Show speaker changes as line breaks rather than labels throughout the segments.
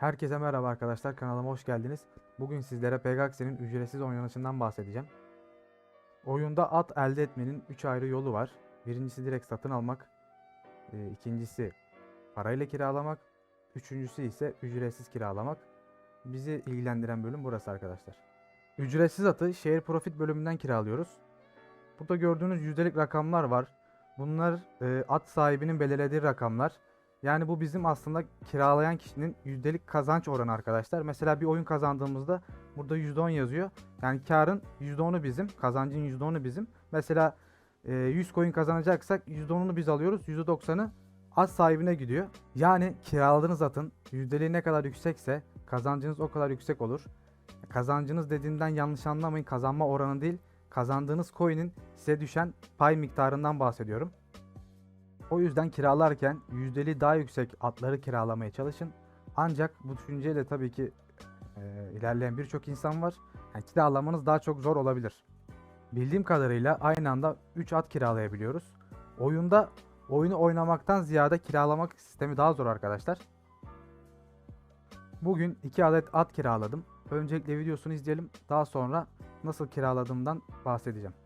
Herkese merhaba arkadaşlar kanalıma hoş geldiniz. Bugün sizlere Pegaxi'nin ücretsiz oynanışından bahsedeceğim. Oyunda at elde etmenin 3 ayrı yolu var. Birincisi direkt satın almak, e, ikincisi parayla kiralamak, üçüncüsü ise ücretsiz kiralamak. Bizi ilgilendiren bölüm burası arkadaşlar. Ücretsiz atı şehir profit bölümünden kiralıyoruz. Burada gördüğünüz yüzdelik rakamlar var. Bunlar e, at sahibinin belirlediği rakamlar. Yani bu bizim aslında kiralayan kişinin yüzdelik kazanç oranı arkadaşlar. Mesela bir oyun kazandığımızda burada %10 yazıyor. Yani karın %10'u bizim, kazancın %10'u bizim. Mesela e, 100 coin kazanacaksak %10'unu biz alıyoruz, %90'ı at sahibine gidiyor. Yani kiraladığınız atın yüzdeliği ne kadar yüksekse kazancınız o kadar yüksek olur. Kazancınız dediğimden yanlış anlamayın. Kazanma oranı değil, kazandığınız coin'in size düşen pay miktarından bahsediyorum. O yüzden kiralarken yüzdeli daha yüksek atları kiralamaya çalışın. Ancak bu düşünceyle tabii ki e, ilerleyen birçok insan var. Yani kiralamanız daha çok zor olabilir. Bildiğim kadarıyla aynı anda 3 at kiralayabiliyoruz. Oyunda oyunu oynamaktan ziyade kiralamak sistemi daha zor arkadaşlar. Bugün 2 adet at kiraladım. Öncelikle videosunu izleyelim. Daha sonra nasıl kiraladığımdan bahsedeceğim.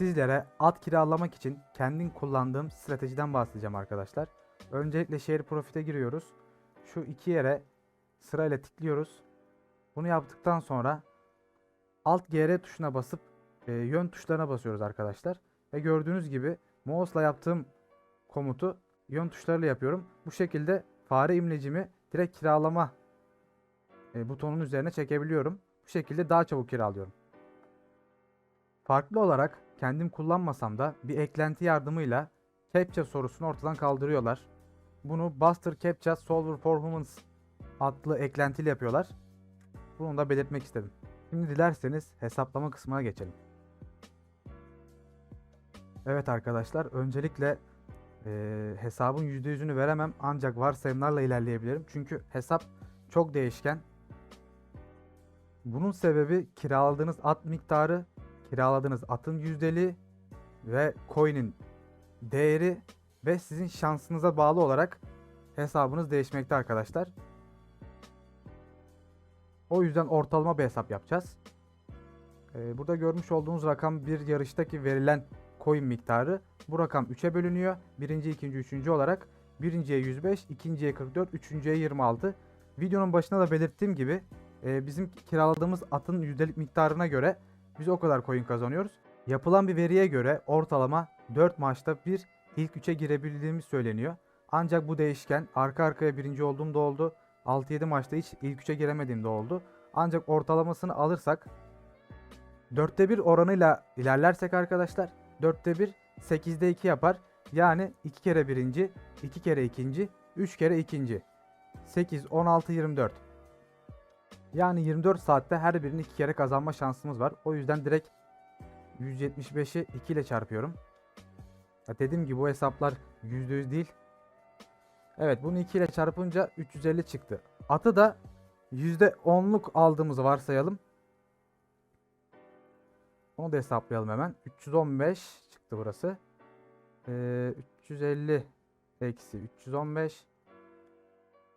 Sizlere at kiralamak için kendim kullandığım stratejiden bahsedeceğim arkadaşlar. Öncelikle şehir profite giriyoruz. Şu iki yere sırayla tıklıyoruz. Bunu yaptıktan sonra alt GR tuşuna basıp e, yön tuşlarına basıyoruz arkadaşlar. Ve gördüğünüz gibi mouse'la yaptığım komutu yön tuşlarıyla yapıyorum. Bu şekilde fare imlecimi direkt kiralama e, butonun üzerine çekebiliyorum. Bu şekilde daha çabuk kiralıyorum. Farklı olarak kendim kullanmasam da bir eklenti yardımıyla CAPTCHA sorusunu ortadan kaldırıyorlar. Bunu Buster CAPTCHA Solver for Humans adlı eklentiyle yapıyorlar. Bunu da belirtmek istedim. Şimdi dilerseniz hesaplama kısmına geçelim. Evet arkadaşlar öncelikle eee, hesabın %100'ünü veremem ancak varsayımlarla ilerleyebilirim. Çünkü hesap çok değişken. Bunun sebebi kiraladığınız at miktarı kiraladığınız atın yüzdeliği ve coin'in değeri ve sizin şansınıza bağlı olarak hesabınız değişmekte arkadaşlar. O yüzden ortalama bir hesap yapacağız. Ee, burada görmüş olduğunuz rakam bir yarıştaki verilen coin miktarı. Bu rakam 3'e bölünüyor. Birinci, ikinci, üçüncü olarak. Birinciye 105, ikinciye 44, üçüncüye 26. Videonun başında da belirttiğim gibi e, bizim kiraladığımız atın yüzdelik miktarına göre biz o kadar coin kazanıyoruz. Yapılan bir veriye göre ortalama 4 maçta bir ilk 3'e girebildiğimiz söyleniyor. Ancak bu değişken arka arkaya birinci olduğum da oldu. 6-7 maçta hiç ilk 3'e giremediğim de oldu. Ancak ortalamasını alırsak 4'te 1 oranıyla ilerlersek arkadaşlar 4'te 1 8'de 2 yapar. Yani 2 kere birinci, 2 kere ikinci, 3 kere ikinci. 8, 16, 24. Yani 24 saatte her birini 2 kere kazanma şansımız var. O yüzden direkt 175'i 2 ile çarpıyorum. Ya dediğim gibi bu hesaplar %100 değil. Evet bunu 2 ile çarpınca 350 çıktı. Atı da %10'luk aldığımızı varsayalım. Onu da hesaplayalım hemen. 315 çıktı burası. Ee, 350 eksi 315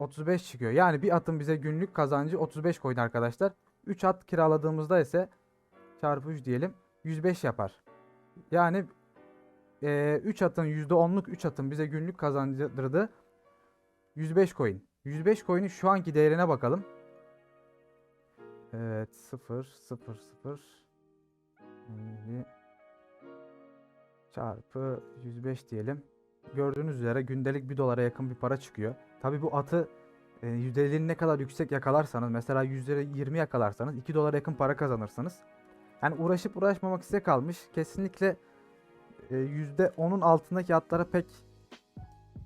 35 çıkıyor. Yani bir atın bize günlük kazancı 35 coin arkadaşlar. 3 at kiraladığımızda ise çarpı 3 diyelim 105 yapar. Yani 3 atın %10'luk 3 atın bize günlük kazandırdığı 105 coin. 105 coin'in şu anki değerine bakalım. Evet 0 0 0 50 çarpı 105 diyelim. Gördüğünüz üzere gündelik 1 dolara yakın bir para çıkıyor. Tabi bu atı e, ne kadar yüksek yakalarsanız mesela %20 yakalarsanız 2 dolara yakın para kazanırsınız. Yani uğraşıp uğraşmamak size kalmış. Kesinlikle e, %10'un altındaki atlara pek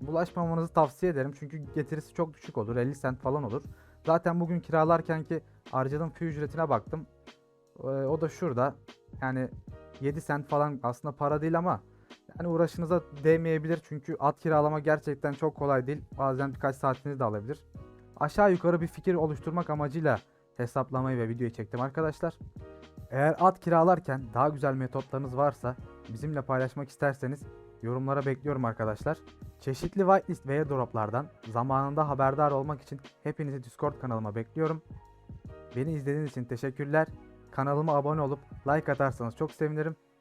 bulaşmamanızı tavsiye ederim. Çünkü getirisi çok düşük olur. 50 cent falan olur. Zaten bugün kiralarken ki harcadığım fee ücretine baktım. E, o da şurada. Yani 7 sent falan aslında para değil ama yani uğraşınıza değmeyebilir çünkü at kiralama gerçekten çok kolay değil. Bazen birkaç saatinizi de alabilir. Aşağı yukarı bir fikir oluşturmak amacıyla hesaplamayı ve videoyu çektim arkadaşlar. Eğer at kiralarken daha güzel metotlarınız varsa bizimle paylaşmak isterseniz yorumlara bekliyorum arkadaşlar. Çeşitli whitelist ve airdroplardan zamanında haberdar olmak için hepinizi Discord kanalıma bekliyorum. Beni izlediğiniz için teşekkürler. Kanalıma abone olup like atarsanız çok sevinirim.